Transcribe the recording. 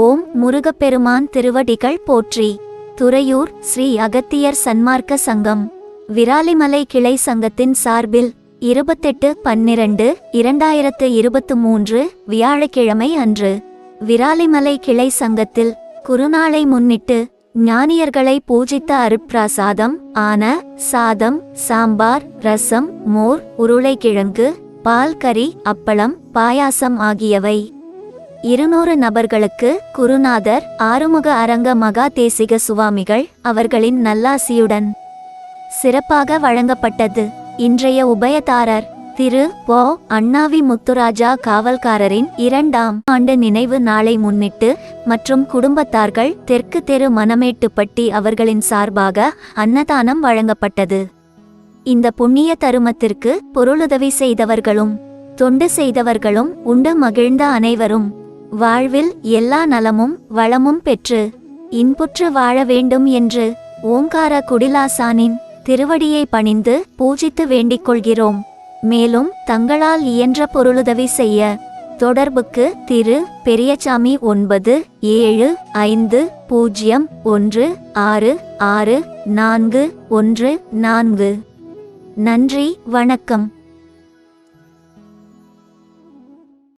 ஓம் முருகப்பெருமான் திருவடிகள் போற்றி. துறையூர் ஸ்ரீ அகத்தியர் சன்மார்க்க சங்கம். விராலிமலை கிளை சங்கத்தின் சார்பில் இருபத்தெட்டு பன்னிரண்டு இரண்டாயிரத்து இருபத்து மூன்று வியாழக்கிழமை அன்று விராலிமலை கிளை சங்கத்தில் குருநாளை முன்னிட்டு ஞானியர்களை பூஜித்த அருட்பிரசாதம் ஆன சாதம் சாம்பார் ரசம் மோர் உருளைக்கிழங்கு பால் கறி அப்பளம் பாயாசம் ஆகியவை. இருநூறு நபர்களுக்கு குருநாதர் ஆறுமுக அரங்க மகா தேசிக சுவாமிகள் அவர்களின் நல்லாசியுடன் சிறப்பாக வழங்கப்பட்டது. இன்றைய உபயதாரர் திரு போ. அண்ணாவி முத்துராஜா காவல்காரரின் இரண்டாம் ஆண்டு நினைவு நாளை முன்னிட்டு மற்றும் குடும்பத்தார்கள் தெற்கு தெரு மணமேட்டுப்பட்டி அவர்களின் சார்பாக அன்னதானம் வழங்கப்பட்டது. இந்த புண்ணிய தருமத்திற்கு பொருளுதவி செய்தவர்களும் தொண்டு செய்தவர்களும் உண்டு மகிழ்ந்த அனைவரும் வாழ்வில் எல்லா நலமும் வளமும் பெற்று இன்புற்று வாழ வேண்டும் என்று ஓங்கார குடிலாசானின் திருவடியை பணிந்து பூஜித்து வேண்டிக் கொள்கிறோம். மேலும் தங்களால் இயன்ற பொருளுதவி செய்ய தொடர்புக்கு திரு பெரியசாமி ஒன்பது ஏழு ஐந்து பூஜ்ஜியம் ஒன்று ஆறு ஆறு நான்கு ஒன்று நான்கு. நன்றி வணக்கம்.